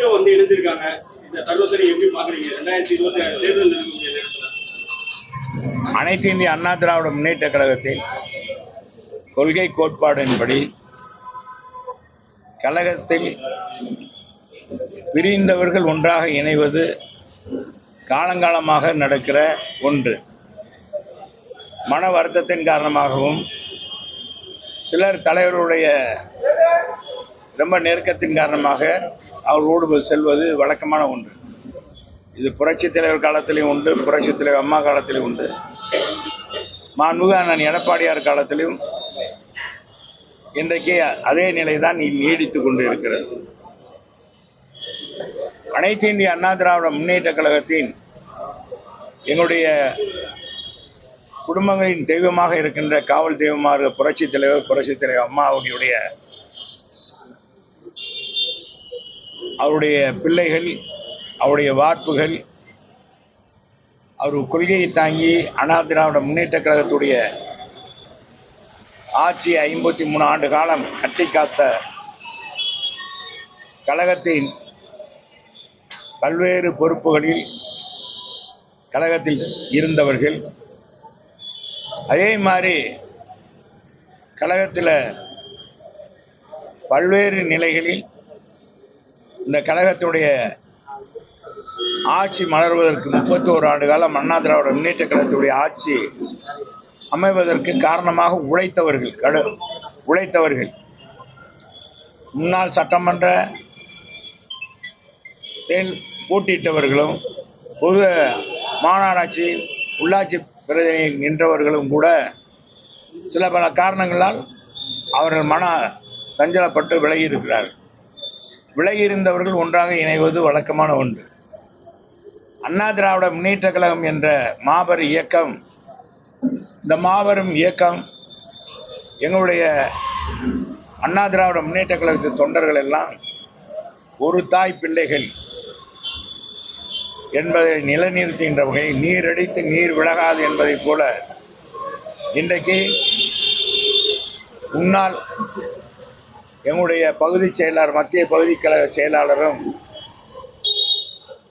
விஜய்க்கும் வந்து இணைஞ்சிருக்காங்க இந்த தருணத்தை எப்படி பாக்குறீங்க ரெண்டாயிரத்தி இருபத்தி ஆறு தேர்தல் இருக்கக்கூடிய நேரத்துல அனைத்து இந்திய அண்ணா திராவிட முன்னேற்ற கழகத்தில் கொள்கை கோட்பாடின்படி கழகத்தில் பிரிந்தவர்கள் ஒன்றாக இணைவது காலங்காலமாக நடக்கிற ஒன்று. மன வருத்தத்தின் காரணமாகவும் சிலர் தலைவருடைய ரொம்ப நெருக்கத்தின் காரணமாக அவர்களோடு செல்வது வழக்கமான ஒன்று. இது புரட்சி தலைவர் காலத்திலையும் உண்டு புரட்சி தலைவர் அம்மா காலத்திலையும் உண்டு. மாண்புக அண்ணன் எடப்பாடியார் காலத்திலும் இன்றைக்கு அதே நிலை தான் நீடித்து கொண்டு இருக்கிறது அனைத்து இந்திய அண்ணா திராவிட முன்னேற்ற கழகத்தின் எங்களுடைய குடும்பங்களின் தெய்வமாக இருக்கின்ற காவல் தெய்வமாக புரட்சி தலைவர் புரட்சி தலைவர் அம்மா அவருடைய பிள்ளைகள் அவருடைய வார்ப்புகள் அவர் கொள்கையை தாங்கி அண்ணா திராவிட முன்னேற்ற கழகத்துடைய ஆட்சி ஐம்பத்தி மூணு ஆண்டு காலம் கட்டி காத்த கழகத்தின் பல்வேறு பொறுப்புகளில் கழகத்தில் இருந்தவர்கள். அதே மாதிரி கழகத்தில் பல்வேறு நிலைகளில் இந்த கழகத்துடைய ஆட்சி மலர்வதற்கு முப்பத்தோரு ஆண்டு காலம் அண்ணா திராவிட முன்னேற்ற கழகத்துடைய ஆட்சி அமைவதற்கு காரணமாக உழைத்தவர்கள் கடு உழைத்தவர்கள். முன்னாள் சட்டமன்ற தேல் போட்டியிட்டவர்களும் பொது மாநகராட்சி உள்ளாட்சி பிரதிநிதி நின்றவர்களும் கூட சில பல காரணங்களால் அவர்கள் மன சஞ்சலப்பட்டு விலகி இருக்கிறார்கள். விலகியிருந்தவர்கள் ஒன்றாக இணைவது வழக்கமான ஒன்று. அண்ணா திராவிட முன்னேற்ற கழகம் என்ற மாபெரும் இயக்கம் இந்த மாபெரும் இயக்கம் எங்களுடைய அண்ணா திராவிட முன்னேற்ற கழகத்து தொண்டர்கள் எல்லாம் ஒரு தாய் பிள்ளைகள் என்பதை நிலைநிறுத்துகின்ற வகையில் நீர் அடித்து நீர் விலகாது என்பதைப் போல இன்றைக்கு முன்னாள் எங்களுடைய பகுதி செயலாளர் மத்திய பகுதி கழக செயலாளரும்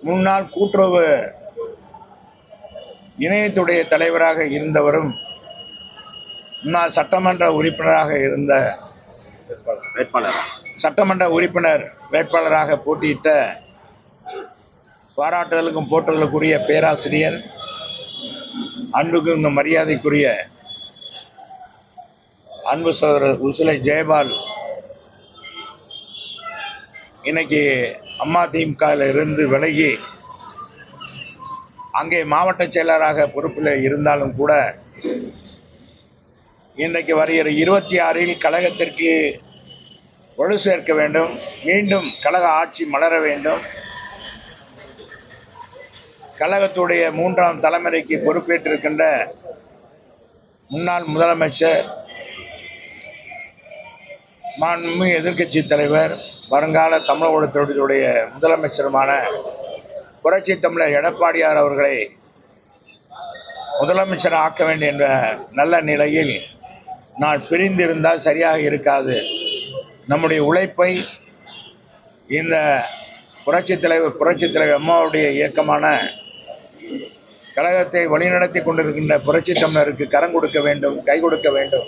முன்னாள் கூட்டுறவு இணையத்துடைய தலைவராக இருந்தவரும் முன்னாள் சட்டமன்ற உறுப்பினராக இருந்த வேட்பாளர். சட்டமன்ற உறுப்பினர் வேட்பாளராக போட்டியிட்ட பாராட்டுதலுக்கும் போற்றுதலுக்குரிய பேராசிரியர் அன்புக்கும் இந்த மரியாதைக்குரிய அன்பு சகோதரர் உசிலை ஜெயபால் இன்னைக்கு அம்மா திமுகவில் இருந்து விலகி அங்கே மாவட்ட செயலராக பொறுப்பில் இருந்தாலும் கூட இன்றைக்கு வருகிற இருபத்தி ஆறில் கழகத்திற்கு வலு சேர்க்க வேண்டும். மீண்டும் கழக ஆட்சி மலர வேண்டும். கழகத்துடைய மூன்றாம் தலைமுறைக்கு பொறுப்பேற்றிருக்கின்ற முன்னாள் முதலமைச்சர் மாண்புமிகு எதிர்க்கட்சி தலைவர் வருங்கால தமிழகத்துடைய முதலமைச்சருமான புரட்சி தமிழர் எடப்பாடியார் அவர்களை முதலமைச்சர் ஆக்க வேண்டும் என்ற நல்ல நிலையில் நான் பிரிந்திருந்தால் சரியாக இருக்காது. நம்முடைய உழைப்பை இந்த புரட்சி தலைவர் புரட்சி தலைவர் அம்மாவுடைய இயக்கமான கழகத்தை வழிநடத்தி கொண்டிருக்கின்ற புரட்சி தமிழருக்கு கரம் கொடுக்க வேண்டும் கை கொடுக்க வேண்டும்.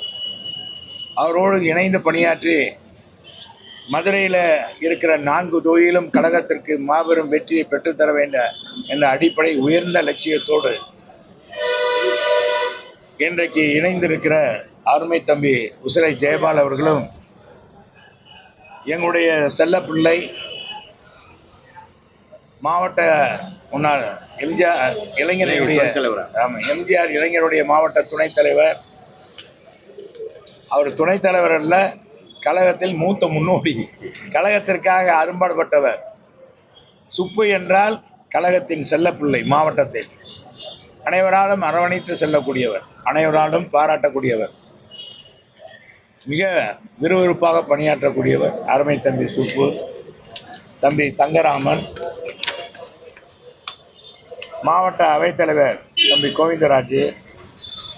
அவரோடு இணைந்து பணியாற்றி மதுரையில் இருக்கிற நான்கு தொகுதியிலும் கழகத்திற்கு மாபெரும் வெற்றியை பெற்றுத்தர வேண்டும் என்ற அடிப்படை உயர்ந்த லட்சியத்தோடு இன்றைக்கு இணைந்திருக்கிற அருமை தம்பி உசிலை ஜெயபால் அவர்களும் எங்களுடைய செல்ல பிள்ளை மாவட்ட முன்னாள் எம்ஜிஆர் இளைஞருடைய. ஆமாம் எம்ஜிஆர் இளைஞருடைய மாவட்ட துணைத் தலைவர் அவர் துணைத் தலைவர் அல்ல கழகத்தில் மூத்த முன்னோடி. கழகத்திற்காக அரும்பாடுபட்டவர். சுப்பு என்றால் கழகத்தின் செல்லப்பிள்ளை மாவட்டத்தில். அனைவராலும் அரவணைத்து செல்லக்கூடியவர் அனைவராலும் பாராட்டக்கூடியவர். மிக விறுவிறுப்பாக பணியாற்றக்கூடியவர் அருமை தம்பி சுப்பு தம்பி தங்கராமன். மாவட்ட அவைத்தலைவர் தம்பி கோவிந்தராஜ்.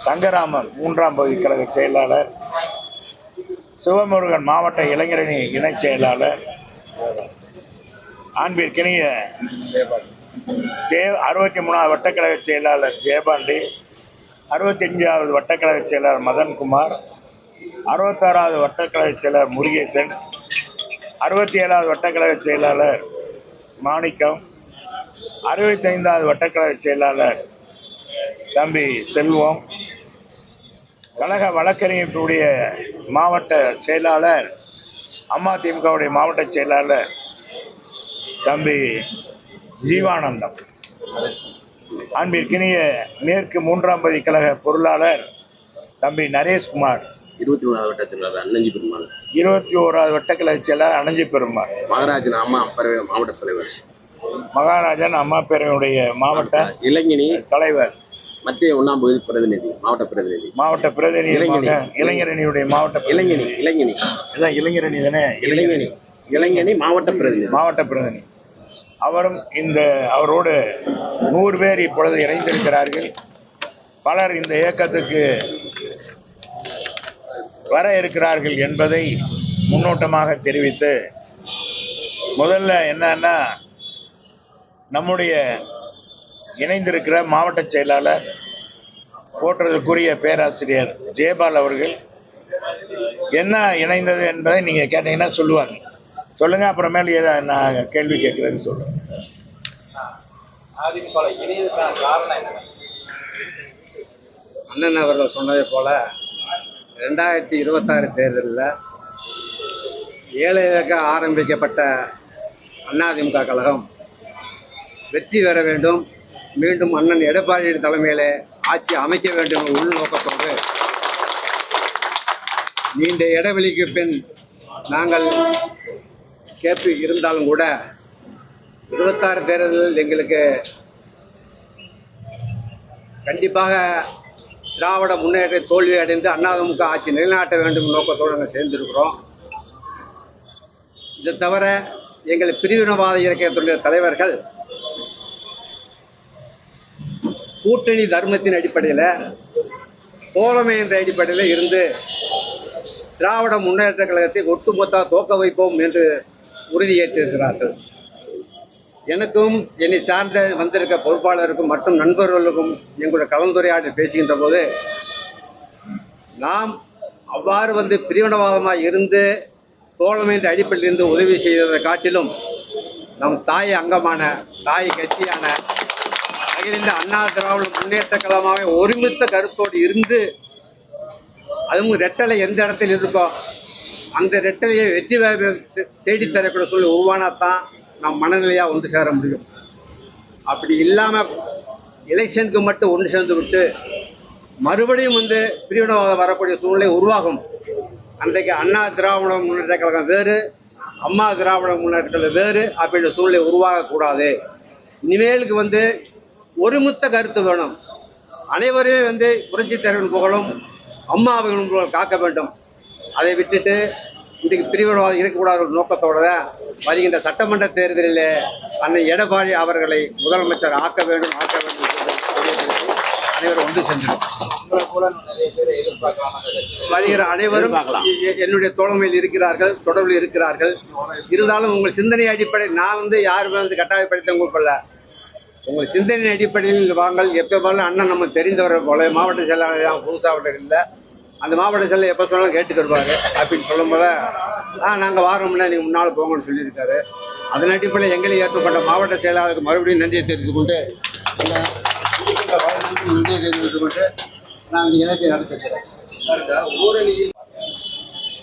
தங்கராமன் மூன்றாம் பகுதி கழக செயலாளர். சிவமுருகன் மாவட்ட இளைஞரணி இணைச் செயலாளர் ஆண்பிற்கினிய ஜே அறுபத்தி மூணாவது வட்டக்கழக செயலாளர் ஜெயபாண்டி அறுபத்தஞ்சாவது வட்டக்கழக செயலாளர் மதன்குமார் அறுபத்தாறாவது வட்டக்கழக செயலாளர் முருகேசன் அறுபத்தி ஏழாவது வட்டக்கழக செயலாளர் மாணிக்கம் அறுபத்தைந்தாவது வட்டக்கழக செயலாளர் தம்பி செல்வம் கழக வழக்கறிஞர்களுடைய மாவட்ட செயலாளர் அம்மா திமுகவுடைய மாவட்ட செயலாளர் தம்பி ஜீவானந்தம். அன்பிற்கினிய மேற்கு மூன்றாம் பதி கழக பொருளாளர் தம்பி நரேஷ்குமார். இருபத்தி மூணாவது வட்டத்தில் அண்ணஞ்சி பெருமாள். இருபத்தி ஓராவது வட்டக்கழக செயலாளர் அனஞ்சி பெருமாள். மகராஜன் அம்மா அப்பறவை மாவட்ட தலைவர். மகாராஜன் அம்மா பேரவையுடைய மாவட்ட இளைஞனி தலைவர். மத்திய ஒண்ணாம் பகுதி பிரதிநிதி மாவட்ட பிரதிநிதி. மாவட்ட பிரதிநிதி இளைஞரணி. இளைஞரணியுடைய மாவட்ட இளைஞனி இளைஞனி. இதான் இளைஞரணி தானே? இளைஞனி. இளைஞனி மாவட்ட பிரதிநிதி. மாவட்ட பிரதிநிதி. அவரும் இந்த அவரோடு நூறு பேர் இப்பொழுது இணைந்திருக்கிறார்கள். பலர் இந்த இயக்கத்துக்கு வர இருக்கிறார்கள் என்பதை முன்னோட்டமாக தெரிவித்து முதல்ல என்னன்னா நம்முடைய இணைந்திருக்கிற மாவட்ட செயலாளர் போற்றதற்குரிய பேராசிரியர் ஜெயபால் அவர்கள் என்ன இணைந்தது என்பதை நீங்க கேட்டீங்கன்னா சொல்லுவாங்க. சொல்லுங்க அப்புறமேல ஏதா நான் கேள்வி கேட்கறேன்னு என்ன? அண்ணன் அவர்கள் சொன்னதை போல ரெண்டாயிரத்தி இருபத்தாறு தேர்தலில் ஏழையாக ஆரம்பிக்கப்பட்ட அதிமுக கழகம் வெற்றி பெற வேண்டும் மீண்டும் அண்ணன் எடப்பாடி தலைமையிலே ஆட்சி அமைக்க வேண்டும் உள்நோக்கத்தோடு நீண்ட இடைவெளிக்கு பின் நாங்கள் கேட்டு இருந்தாலும் கூட இருபத்தாறு தேர்தலில் எங்களுக்கு கண்டிப்பாக திராவிட முன்னேற்ற தோல்வி அடைந்து அதிமுக ஆட்சி நிலைநாட்ட வேண்டும் நோக்கத்தோடு நாங்கள் சேர்ந்திருக்கிறோம். இதை தவிர எங்கள் பிரிவினவாத இயக்கத்தினுடைய தலைவர்கள் கூட்டணி தர்மத்தின் அடிப்படையில் தோழமை என்ற அடிப்படையில் இருந்து திராவிட முன்னேற்ற கழகத்தை ஒட்டுமொத்த தோக்க வைப்போம் என்று உறுதியேற்றிருக்கிறார்கள். எனக்கும் என்னை சார்ந்த வந்திருக்க பொறுப்பாளருக்கும் மற்றும் நண்பர்களுக்கும் எங்களுடைய கலந்துரையாடல் பேசுகின்ற போது நாம் அவ்வாறு வந்து பிரிவினவாதமாக இருந்து தோழமை என்ற அடிப்படையில் இருந்து உதவி செய்ததை காட்டிலும் நம் தாய் அங்கமான தாய் கட்சியான அகில இந்திய அண்ணா திராவிட முன்னேற்ற கழகமாக ஒருமித்த கருத்தோடு இருந்து அதுவும் ரெட்டலை எந்த இடத்துல இருக்கோ அந்த ரெட்டலையை வெற்றி தேடித்தரக்கூடிய தேடித் தரக்கூடிய உருவானாதான் நாம் மனநிலையாக ஒன்று சேர முடியும். அப்படி இல்லாமல் எலெக்ஷனுக்கு மட்டும் ஒன்று சேர்ந்து விட்டு மறுபடியும் வந்து பிரிவினவாதம் வரக்கூடிய சூழ்நிலை உருவாகும். அன்றைக்கு அண்ணா திராவிட முன்னேற்ற கழகம் வேறு அம்மா திராவிட முன்னேற்ற கழகம் வேறு அப்படின்ற சூழ்நிலை உருவாகக்கூடாது. இனிமேலுக்கு வந்து ஒருமித்த கருத்து வேணும் அனைவருமே வந்து புரட்சி தலைவன் புகழும் அம்மா அவர்களும் புகழும் காக்க வேண்டும் அதை விட்டுட்டு இன்றைக்கு பிரிவினவாதம் இருக்கக்கூடாத ஒரு நோக்கத்தோட தான் வருகின்ற சட்டமன்ற தேர்தலில் அண்ணன் எடப்பாடி அவர்களை முதலமைச்சர் ஆக்க வேண்டும் ஆக்க வேண்டும். அனைவரும் ஒன்று கட்சியில. வருகிற அனைவரும் என்னுடைய தோழமையில் இருக்கிறார்கள் தொடர்பில் இருக்கிறார்கள் இருந்தாலும் உங்கள் சிந்தனை அடிப்படை நான் வந்து யாருமே வந்து கட்டாயப்படுத்த கூப்பிடல உங்கள் சிந்தனை அடிப்படையில் வாங்கள் எப்போ அண்ணன் நம்ம தெரிந்தவர் போல. மாவட்ட செயலாளர் புதுசாக இல்லை. அந்த மாவட்ட செயலர் எப்போ சொன்னாலும் கேட்டுக்கிடுவாரு அப்படின்னு சொல்லும் போது ஆ நாங்கள் வாரோம்னா நீங்கள் முன்னால் போங்கன்னு சொல்லியிருக்காரு. அதன் அடிப்படையில் எங்களை ஏற்றுக்கொண்ட மாவட்ட செயலாளருக்கு மறுபடியும் நன்றியை தெரிந்து கொண்டு நன்றியை தெரிந்து கொண்டு நான் இந்த இணைப்பை நடத்துகிறேன்.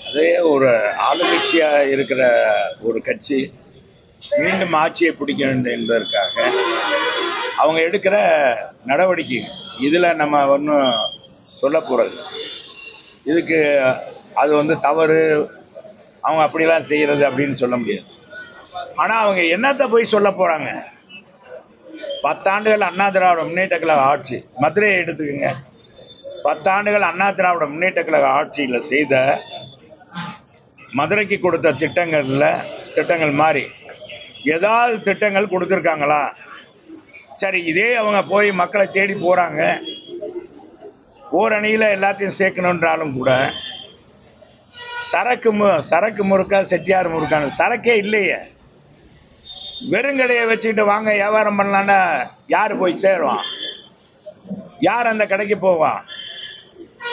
அதே ஒரு ஆளுங்கட்சியாக இருக்கிற ஒரு கட்சி மீண்டும் ஆட்சியை பிடிக்க வேண்டும் என்பதற்காக அவங்க எடுக்கிற நடவடிக்கை இதில் நம்ம ஒன்றும் சொல்ல போகிறது இதுக்கு அது வந்து தவறு அவங்க அப்படிலாம் செய்கிறது அப்படின்னு சொல்ல முடியாது. ஆனால் அவங்க என்னத்தை போய் சொல்ல போகிறாங்க பத்தாண்டுகள் அண்ணா திராவிட முன்னேற்ற கழக ஆட்சி மதுரையை எடுத்துக்கோங்க. பத்தாண்டுகள் அண்ணா திராவிட முன்னேற்ற கழக ஆட்சியில் செய்த மதுரைக்கு கொடுத்த திட்டங்களில் திட்டங்கள் மாதிரி ஏதாவது திட்டங்கள் கொடுத்துருக்காங்களா? சரி இதே அவங்க போய் மக்களை தேடி போகிறாங்க ஓரணியில் எல்லாத்தையும் சேர்க்கணுன்றாலும் கூட சரக்கு மு சரக்கு முறுக்கா செட்டியார் முறுக்கான சரக்கே இல்லையே. வெறுங்கடையை வச்சுக்கிட்டு வாங்க வியாபாரம் பண்ணலான்னா யார் போய் சேருவான்? யார் அந்த கடைக்கு போவான்?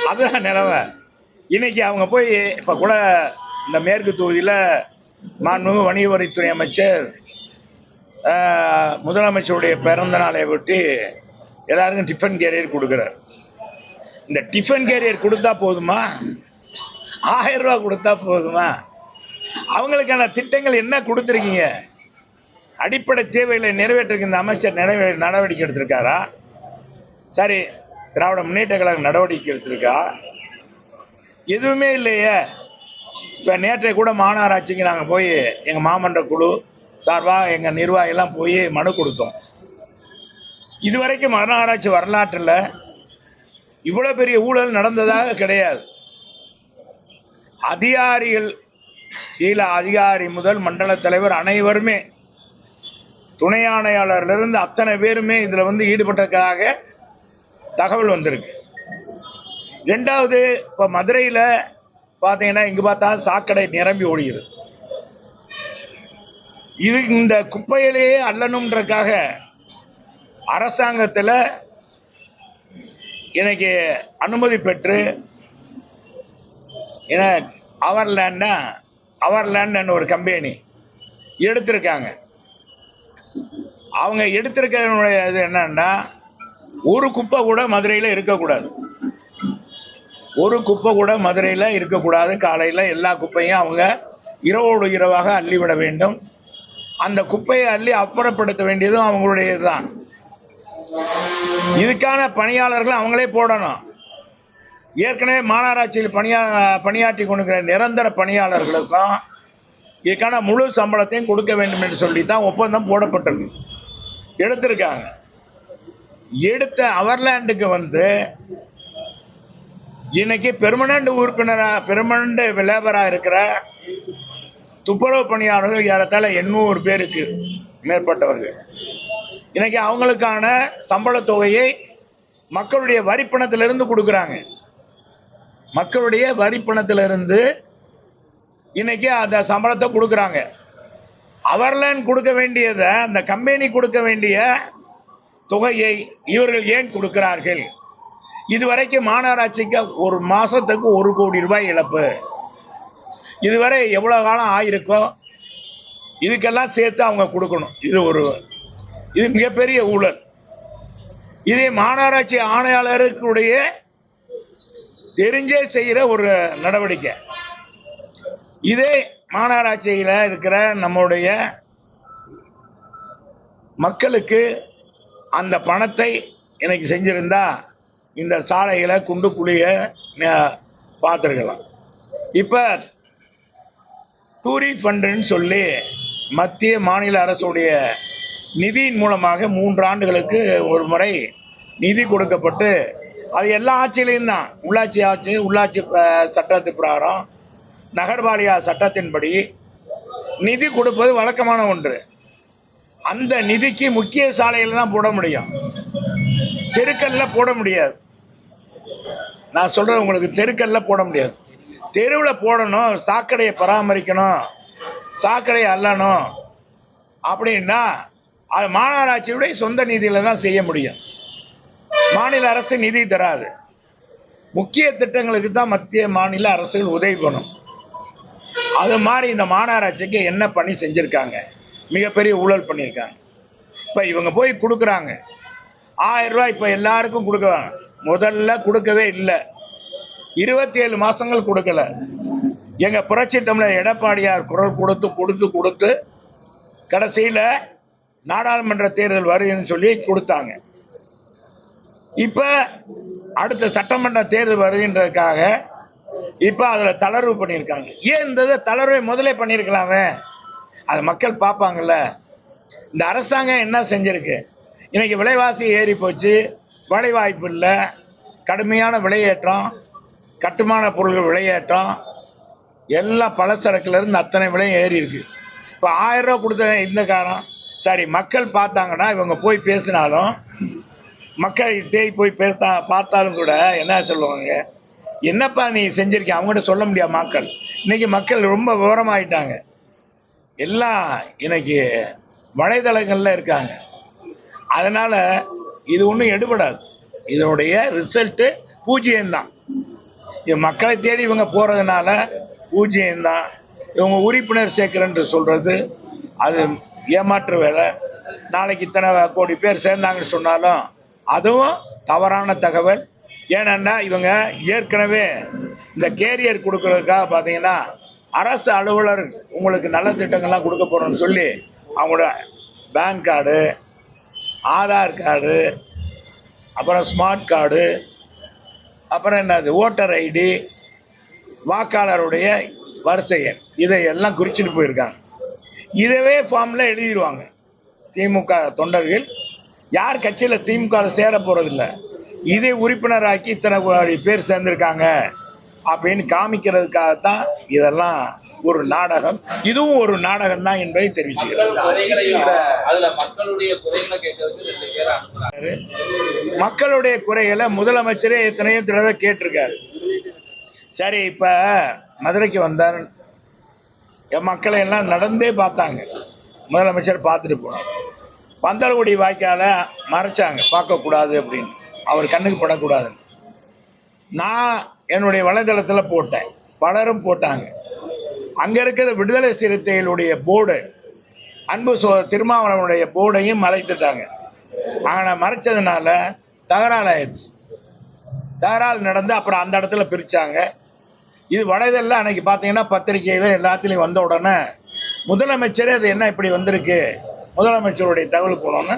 அதுதான் நிலவை இன்னைக்கு அவங்க போய் இப்போ கூட இந்த மேற்கு தொகுதியில் மாண்புமிகு வணிக வரித்துறை அமைச்சர் முதலமைச்சருடைய பிறந்த நாளை ஒட்டி எல்லாருக்கும் டிஃபன் கேரியர் கொடுக்குறார். இந்த டிஃபன் கேரியர் கொடுத்தா போதுமா? ஆயிரம் ரூபா கொடுத்தா போதுமா? அவங்களுக்கான திட்டங்கள் என்ன கொடுத்துருக்கீங்க? அடிப்படை தேவைகளை நிறைவேற்றுக்கு இந்த அமைச்சர் நிறைவே நடவடிக்கை எடுத்திருக்காரா? சரி திராவிட முன்னேற்ற கழகம் நடவடிக்கை எடுத்திருக்கா? எதுவுமே இல்லையே. இப்போ நேற்றைய கூட மாநகராட்சிக்கு நாங்கள் போய் எங்கள் மாமன்ற குழு சார்பாக எங்கள் நிர்வாகிலாம் போய் மனு கொடுத்தோம். இதுவரைக்கும் மாநகராட்சி வரலாற்றில் இவ்வளோ பெரிய ஊழல் நடந்ததாக கிடையாது. அதிகாரிகள் கீழ அதிகாரி முதல் மண்டல தலைவர் அனைவருமே துணை ஆணையாளர்லேருந்து அத்தனை பேருமே இதில் வந்து ஈடுபட்டதாக தகவல் வந்திருக்கு. ரெண்டாவது இப்போ மதுரையில் பார்த்தீங்கன்னா இங்கே பார்த்தா சாக்கடை நிரம்பி ஓடுகிறது இது இந்த குப்பையிலேயே அள்ளணுன்றக்காக அரசாங்கத்தில் இன்னைக்கு அனுமதி பெற்று ஏன்னா அவர் லேண்ட்னா அவர் லேண்ட் ஒரு கம்பெனி எடுத்திருக்காங்க. அவங்க எடுத்திருக்கிறதுனுடைய இது என்னன்னா ஒரு குப்பை கூட மதுரையில் இருக்கக்கூடாது. ஒரு குப்பை கூட மதுரையில் இருக்கக்கூடாது. காலையில் எல்லா குப்பையும் அவங்க இரவோடு இரவாக அள்ளிவிட வேண்டும். அந்த குப்பையை அள்ளி அப்புறப்படுத்த வேண்டியதும் அவங்களுடைய இதுதான் இதுக்கான பணியாளர்களை அவங்களே போடணும். ஏற்கனவே மாநகராட்சியில் பணியா பணியாற்றி கொண்டிருக்கிற நிரந்தர பணியாளர்களுக்கும் இதுக்கான முழு சம்பளத்தையும் கொடுக்க வேண்டும் என்று சொல்லி தான் ஒப்பந்தம் போடப்பட்டிருக்கு. எடுத்திருக்காங்க. எடுத்த அவர்லேண்டுக்கு வந்து இன்னைக்கு பெர்மனண்ட் உறுப்பினராக பெர்மனண்ட் லேபராக இருக்கிற துப்புரவு பணியாளர்கள் ஏறத்தாழ எண்ணூறு பேருக்கு மேற்பட்டவர்கள். இன்னைக்கு அவங்களுக்கான சம்பள தொகையை மக்களுடைய வரிப்பணத்திலிருந்து கொடுக்குறாங்க. மக்களுடைய வரிப்பணத்திலிருந்து இன்னைக்கு அந்த சம்பளத்தை கொடுக்குறாங்க. அவர்லேன் கொடுக்க வேண்டியதை அந்த கம்பெனி கொடுக்க வேண்டிய தொகையை இவர்கள் ஏன் கொடுக்கிறார்கள்? இதுவரைக்கும் மாநகராட்சிக்கு ஒரு மாதத்துக்கு ஒரு கோடி ரூபாய் இழப்பு. இதுவரை எவ்வளோ காலம் ஆயிருக்கோ இதுக்கெல்லாம் சேர்த்து அவங்க கொடுக்கணும். இது ஒரு இது மிகப்பெரிய ஊழல். இதே மாநகராட்சி ஆணையாளருக்குடைய தெரிஞ்சே செய்கிற ஒரு நடவடிக்கை. இதே மாநகராட்சியில் இருக்கிற நம்முடைய மக்களுக்கு அந்த பணத்தை எனக்கு செஞ்சிருந்தா இந்த சாலைகளை குண்டு குழிய பார்த்துருக்கலாம். இப்போ டூரி ஃபண்டுன்னு சொல்லி மத்திய மாநில அரசுடைய நிதியின் மூலமாக மூன்று ஆண்டுகளுக்கு ஒரு முறை நிதி கொடுக்கப்பட்டு அது எல்லா ஆட்சியிலையும் தான். உள்ளாட்சி ஆட்சி உள்ளாட்சி ப- சட்டத்து பிரகாரம் நகர்பாலியா சட்டத்தின்படி நிதி கொடுப்பது வழக்கமான ஒன்று. அந்த நிதிக்கு முக்கிய சாலையில் தான் போட முடியும். தெருக்கல்ல போட முடியாது. நான் சொல்றேன் உங்களுக்கு தெருக்கல்ல போட முடியாது. தெருவில் போடணும் சாக்கடையை பராமரிக்கணும் சாக்கடையை அல்லணும் அப்படின்னா அது மாநகராட்சியுடைய சொந்த நிதியில் தான் செய்ய முடியும். மாநில அரசு நிதி தராது. முக்கிய திட்டங்களுக்கு தான் மத்திய மாநில அரசுகள் உதவி பண்ணும். அது மாதிரி இந்த மாநகராட்சிக்கு என்ன பணி செஞ்சுருக்காங்க? மிகப்பெரிய ஊழல் பண்ணியிருக்காங்க இப்போ இவங்க போய் கொடுக்குறாங்க. ஆயிரம் ரூபாய் இப்போ எல்லாருக்கும் கொடுக்குறாங்க முதல்ல கொடுக்கவே இல்லை. இருபத்தி ஏழு மாசங்கள் கொடுக்கல. எங்க புரட்சி தமிழர் எடப்பாடியார் குரல் கொடுத்து கொடுத்து கொடுத்து கடைசியில நாடாளுமன்ற தேர்தல் வருதுன்னு சொல்லி கொடுத்தாங்க. இப்ப அடுத்த சட்டமன்ற தேர்தல் வருகின்றதுக்காக இப்ப அதுல தளர்வு பண்ணியிருக்காங்க. ஏன் இந்த தளர்வை முதலே பண்ணியிருக்கலாமே? அது மக்கள் பார்ப்பாங்கல்ல. இந்த அரசாங்கம் என்ன செஞ்சிருக்கு? இன்னைக்கு விலைவாசி ஏறி போச்சு வேலை வாய்ப்பு இல்லை. கடுமையான விலையேற்றம். கட்டுமான பொருள்கள் விலையேற்றம் எல்லாம் பலசரக்குலேருந்து அத்தனை விலையும் ஏறி இருக்கு. இப்போ ஆயிரம் ரூபா கொடுத்த இந்த காரம் சரி மக்கள் பார்த்தாங்கன்னா இவங்க போய் பேசினாலும் மக்கள் தேய் போய் பேசா பார்த்தாலும் கூட என்ன சொல்லுவாங்க? என்னப்பா நீ செஞ்சிருக்க அவங்ககிட்ட சொல்ல முடியாது மக்கள்? இன்னைக்கு மக்கள் ரொம்ப விவரமாயிட்டாங்க. எல்லாம் இன்னைக்கு வலைதளங்கள்ல இருக்காங்க. அதனால இது ஒன்றும் எடுபடாது. இதனுடைய ரிசல்ட்டு பூஜ்ஜியம்தான். மக்களை தேடி இவங்க போகிறதுனால பூஜ்ஜியம்தான். இவங்க உறுப்பினர் சேர்க்கிறேன்னு சொல்கிறது அது ஏமாற்று வேலை. நாளைக்கு இத்தனை கோடி பேர் சேர்ந்தாங்கன்னு சொன்னாலும் அதுவும் தவறான தகவல். ஏனென்னா இவங்க ஏற்கனவே இந்த கேரியர் கொடுக்கறதுக்காக பார்த்தீங்கன்னா அரசு அலுவலர் உங்களுக்கு நல்ல திட்டங்கள்லாம் கொடுக்க போகிறோன்னு சொல்லி அவங்களோட பேன் கார்டு ஆதார் கார்டு அப்புறம் ஸ்மார்ட் கார்டு அப்புறம் என்னது? ஓட்டர் ஐடி வாக்காளருடைய வரிசை எண். இதையெல்லாம் குறிச்சிட்டு போயிருக்காங்க. இதவே ஃபார்மில் எழுதிடுவாங்க திமுக தொண்டர்கள். யார் கட்சியில் திமுக சேர போகிறதில்ல இதே உறுப்பினராக்கி இத்தனை பேர் சேர்ந்திருக்காங்க அப்படின்னு காமிக்கிறதுக்காகத்தான் இதெல்லாம் ஒரு நாடகம் இதுவும் ஒரு நாடகம் தான் என்பதை அனுப்புறாங்க மக்களுடைய குறைகளை முதலமைச்சரே எத்தனையோ தடவை கேட்டிருக்காரு. சரி இப்ப மதுரைக்கு வந்தார். என் மக்களை எல்லாம் நடந்தே பார்த்தாங்க. முதலமைச்சர் பார்த்துட்டு போனார். பந்தல்குடி வாய்க்கால மறைச்சாங்க. பார்க்கக்கூடாது அப்படின்னு. அவர் கண்ணுக்கு படக்கூடாதுன்னு. நான் என்னுடைய வலைதளத்துல போட்டேன். பலரும் போட்டாங்க. அங்க இருக்கிற விடுதலை சிறுத்தைகளுடைய போர்டு அன்பு சோ திருமாவளவனுடைய போர்டையும் மறைத்துட்டாங்க ஆனால் மறைச்சதுனால தகராறு ஆயிடுச்சு தகராறு நடந்து அப்புறம் அந்த இடத்துல பிரிச்சாங்க. இது வடதெல்லாம் அன்னைக்கு பார்த்தீங்கன்னா பத்திரிகையில எல்லாத்துலேயும் வந்த உடனே முதலமைச்சரே அது என்ன இப்படி வந்திருக்கு? முதலமைச்சருடைய தகவல் போனோன்னு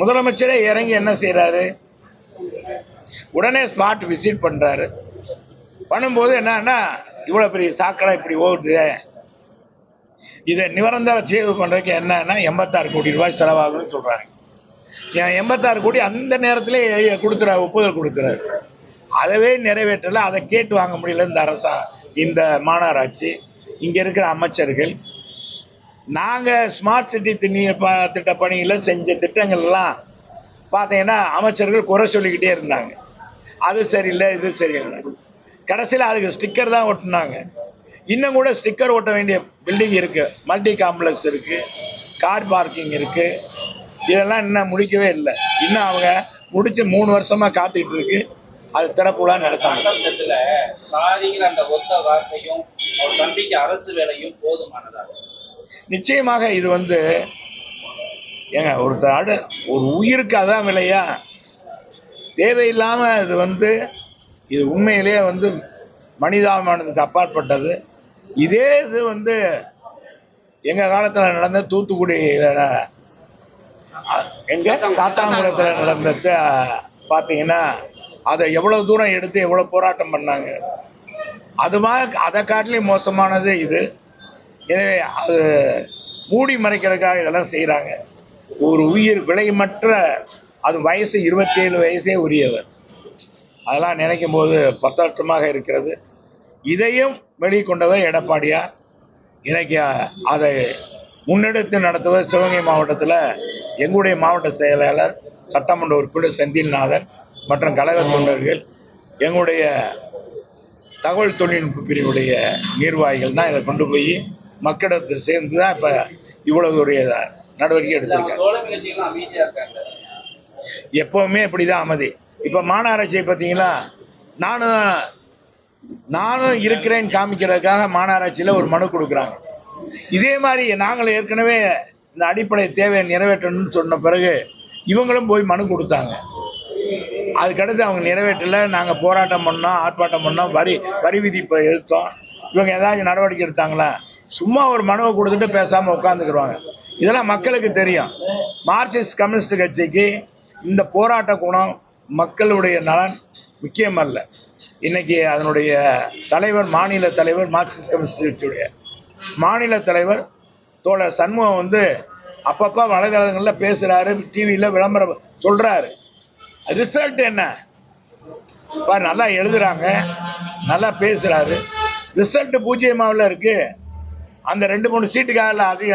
முதலமைச்சரே இறங்கி என்ன செய்கிறாரு உடனே ஸ்பாட் விசிட் பண்றாரு. பண்ணும்போது என்னன்னா இவ்வளோ பெரிய சாக்கடை இப்படி ஓடுது. இதை நிவரந்தர சேவு பண்றதுக்கு என்னன்னா எண்பத்தாறு கோடி ரூபாய் செலவாகும்னு சொல்றாங்க. என் எண்பத்தாறு கோடி அந்த நேரத்தில் கொடுத்துறாரு ஒப்புதல் கொடுக்குறாரு அதவே நிறைவேற்றல அதை கேட்டு வாங்க முடியல இந்த அரசா இந்த மாநகராட்சி இங்க இருக்கிற அமைச்சர்கள். நாங்க ஸ்மார்ட் சிட்டி திணி திட்ட பணியில செஞ்ச திட்டங்கள் எல்லாம் பார்த்தீங்கன்னா அமைச்சர்கள் குறை சொல்லிக்கிட்டே இருந்தாங்க. அது சரியில்லை இது சரியில்லை. கடைசியில் அதுக்கு ஸ்டிக்கர் தான் ஒட்டினாங்க. இன்னும் கூட ஸ்டிக்கர் ஒட்ட வேண்டிய பில்டிங் இருக்கு. மல்டி காம்ப்ளெக்ஸ் இருக்கு. கார் பார்க்கிங் இருக்கு. இதெல்லாம் இன்னும் முடிக்கவே இல்லை. இன்னும் அவங்க முடிச்சு மூணு வருஷமா காத்துக்கிட்டு இருக்கு. அது திறப்புலாம் நடத்தாங்க சாதிங்கிற அந்த ஒத்த வார்த்தையும் அவர் தம்பிக்கு அரசு வேலையும் போதுமானதா? நிச்சயமாக இது வந்து ஏங்க ஒருத்தர் ஒரு உயிருக்கு அதான் விலையா? தேவையில்லாம இது வந்து இது உண்மையிலேயே வந்து மனிதாபிமானத்துக்கு அப்பாற்பட்டது. இதே இது வந்து எங்க காலத்துல நடந்த தூத்துக்குடி அஹ், எங்க? சாத்தாங்குளத்துல நடந்தது அஹ், பாத்தீங்கன்னா அதை எவ்வளவு தூரம் எடுத்து எவ்வளவு போராட்டம் பண்ணாங்க. அது மாதிரி அதை காட்டிலும் மோசமானது இது. எனவே அது மூடி மறைக்கிறதுக்காக இதெல்லாம் செய்கிறாங்க ஒரு உயிர் விலைமற்ற அது வயசு இருபத்தி ஏழு வயசே உரியவர். அதெல்லாம் நினைக்கும் போது பத்தோட்டமாக இருக்கிறது. இதையும் வெளிக்கொண்டவர் எடப்பாடியார். இன்னைக்கு அதை முன்னெடுத்து நடத்துவது சிவகங்கை மாவட்டத்தில் எங்களுடைய மாவட்ட செயலாளர் சட்டமன்ற உறுப்பினர் செந்தில்நாதன் மற்றும் கழக தொண்டர்கள் எங்களுடைய தகவல் தொழில்நுட்ப பிரிவுடைய நிர்வாகிகள் தான் இதை கொண்டு போய் மக்களிடத்தில் சேர்ந்து தான் இப்போ இவ்வளவு ஒரு நடவடிக்கை எடுத்திருக்காங்க. தோழமை கட்சிகளும் அமைதியா எப்பவுமே இப்படிதான் அமைதி. இப்ப மாநகராட்சியை பார்த்தீங்கன்னா நானும் நானும் இருக்கிறேன்னு காமிக்கிறதுக்காக மாநகராட்சியில் ஒரு மனு கொடுக்குறாங்க. இதே மாதிரி நாங்கள் ஏற்கனவே இந்த அடிப்படை தேவையை நிறைவேற்றணும்னு சொன்ன பிறகு இவங்களும் போய் மனு கொடுத்தாங்க. அதுக்கடுத்து அவங்க நிறைவேற்றல நாங்கள் போராட்டம் பண்ணோம் ஆர்ப்பாட்டம் பண்ணோம் வரி வரி விதிப்பை எதிர்த்தோம். இவங்க ஏதாச்சும் நடவடிக்கை எடுத்தாங்களா? சும்மா ஒரு மனுவை கொடுத்துட்டு பேசாமல் உட்காந்துக்கிடுவாங்க இதெல்லாம் மக்களுக்கு தெரியும். மார்க்சிஸ்ட் கம்யூனிஸ்ட் கட்சிக்கு இந்த போராட்ட குணம் மக்களுடைய நலன் முக்கியம் அல்ல இன்னைக்கு அதனுடைய தலைவர் மாநில தலைவர் மார்க்சிஸ்ட் கம்யூனிஸ்ட் கட்சியுடைய மாநில தலைவர் தோழர் சண்முகம் வந்து அப்பப்போ வலைதளங்களில் பேசுகிறாரு டிவியில் விளம்பரம் சொல்கிறாரு ரிசல்ட் என்ன? பாரு நல்லா எழுதுறாங்க நல்லா பேசுகிறாரு ரிசல்ட் பூஜ்ஜியமாவில் இருக்குது அந்த ரெண்டு மூணு சீட்டுக்காக அதிக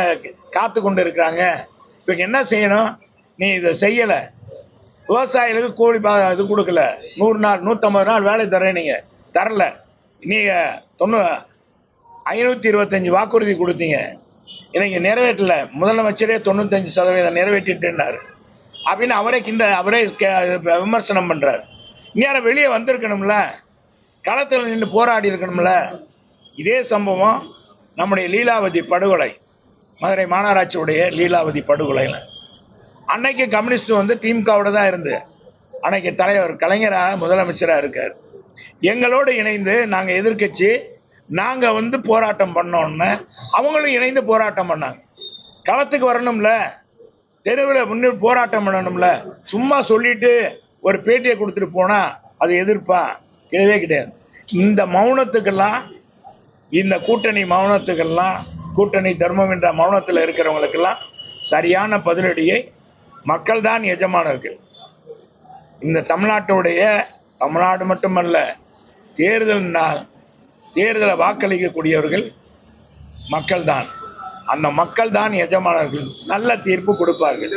காத்து கொண்டு இருக்கிறாங்க. இப்போ என்ன செய்யணும்? நீ இதை செய்யலை. விவசாயிகளுக்கு கூலி பா இது கொடுக்கல. நூறு நாள் நூற்றம்பது நாள் வேலை தரேன் நீங்கள் தரல. நீங்கள் தொண்ணூ ஐநூற்றி இருபத்தஞ்சி வாக்குறுதி கொடுத்தீங்க. இன்னைக்கு நிறைவேற்றல. முதலமைச்சரே தொண்ணூத்தஞ்சு சதவீதம் நிறைவேற்றிட்டுனார். அப்படின்னு அவரே கிண்ட அவரே கே- விமர்சனம் பண்ணுறார் இந்நேரம் வெளியே வந்திருக்கணும்ல. களத்தில் நின்று போராடி இருக்கணும்ல. இதே சம்பவம் நம்முடைய லீலாவதி படுகொலை. மதுரை மாநகராட்சியுடைய லீலாவதி படுகொலைன்னு அன்னைக்கு கம்யூனிஸ்ட் வந்து திமுகவோட தான் இருந்து. அன்னைக்கு தலைவர் கலைஞராக முதலமைச்சராக இருக்கார். எங்களோடு இணைந்து நாங்கள் எதிர்க்கட்சி நாங்கள் வந்து போராட்டம் பண்ணோன்னு அவங்களும் இணைந்து போராட்டம் பண்ணாங்க. களத்துக்கு வரணும்ல. தெருவில் முன்னே போராட்டம் பண்ணணும்ல. சும்மா சொல்லிட்டு ஒரு பேட்டியை கொடுத்துட்டு போனால் அது எதிர்ப்பா? கிடையவே கிடையாது. இந்த மௌனத்துக்கெல்லாம் இந்த கூட்டணி மௌனத்துக்கெல்லாம் கூட்டணி தர்மம் என்ற மௌனத்தில் இருக்கிறவங்களுக்கெல்லாம் சரியான பதிலடியை மக்கள் தான் எஜமானர்கள். இந்த தமிழ்நாட்டுடைய தமிழ்நாடு மட்டுமல்ல தேர்தல் நாள் தேர்தலை வாக்களிக்கக்கூடியவர்கள் மக்கள் தான் அந்த மக்கள் தான் எஜமானர்கள். நல்ல தீர்ப்பு கொடுப்பார்கள்.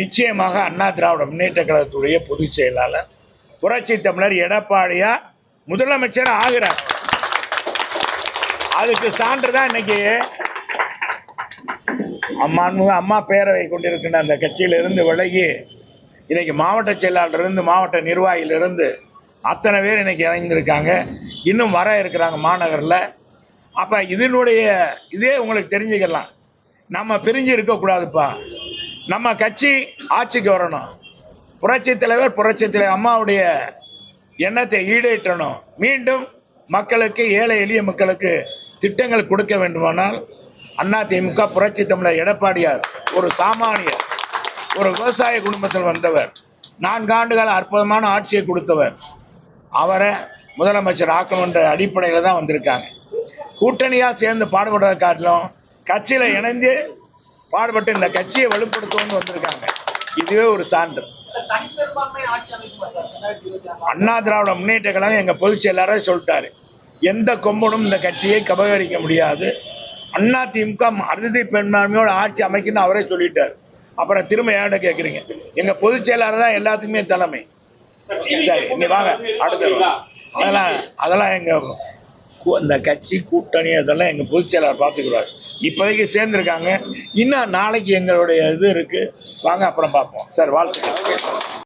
நிச்சயமாக அண்ணா திராவிட முன்னேற்ற கழகத்துடைய பொதுச் செயலாளர் புரட்சி தமிழர் எடப்பாடியா முதலமைச்சர் ஆகிறார். அதுக்கு சான்று தான் இன்னைக்கு அம்மா அம்மா பேரவை கொண்டிருக்கின்ற அந்த கட்சியிலிருந்து விலகி இன்னைக்கு மாவட்ட செயலாளர் இருந்து மாவட்ட நிர்வாகியிலிருந்து அத்தனை பேர் இன்னைக்கு இறங்கியிருக்காங்க இன்னும் வர இருக்கிறாங்க மாநகரில். அப்போ இதனுடைய இதே உங்களுக்கு தெரிஞ்சுக்கலாம். நம்ம பிரிஞ்சு இருக்கக்கூடாதுப்பா நம்ம கட்சி ஆட்சிக்கு வரணும். புரட்சி தலைவர் புரட்சி தலைவர் அம்மாவுடைய எண்ணத்தை ஈடேற்றணும். மீண்டும் மக்களுக்கு ஏழை எளிய மக்களுக்கு திட்டங்கள் கொடுக்க வேண்டுமானால் அதிமுக புரட்சி தமிழர் எடப்பாடியார் ஒரு சாமானியர் ஒரு விவசாய குடும்பத்தில் வந்தவர் நான்கு ஆண்டுகால அற்புதமான ஆட்சியை கொடுத்தவர் அவரை முதலமைச்சர் ஆக்கணுன்ற அடிப்படையில் தான் வந்திருக்காங்க. கூட்டணியாக சேர்ந்து பாடுபடுறதை காட்டிலும் கட்சியில் இணைந்து பாடுபட்டு இந்த கட்சியை வலுப்படுத்தணும்னு வந்திருக்காங்க. இதுவே ஒரு சான்று. அண்ணா திராவிட முன்னேற்ற கழகம் எங்கள் பொதுச் செயலாளரே சொல்லிட்டாரு. எந்த கொம்பனும் இந்த கட்சியை கபகரிக்க முடியாது. அண்ணா திமுக அறுதி பெரும்பான்மையோட ஆட்சி அமைக்கணும்னு அவரே சொல்லிட்டாரு. அப்புறம் திரும்ப ஏன்ட கேட்குறீங்க எங்க பொதுச் செயலாளர் தான் எல்லாத்துக்குமே தலைமை. சரி நீ வாங்க அடுத்த அதெல்லாம் அதெல்லாம் எங்க இந்த கட்சி கூட்டணி அதெல்லாம் எங்க பொதுச் செயலாளர் பார்த்துக்கிறார் இப்போதைக்கு சேர்ந்துருக்காங்க. இன்னும் நாளைக்கு எங்களுடைய இது இருக்கு. வாங்க அப்புறம் பார்ப்போம். சார் வாழ்த்துக்கள்.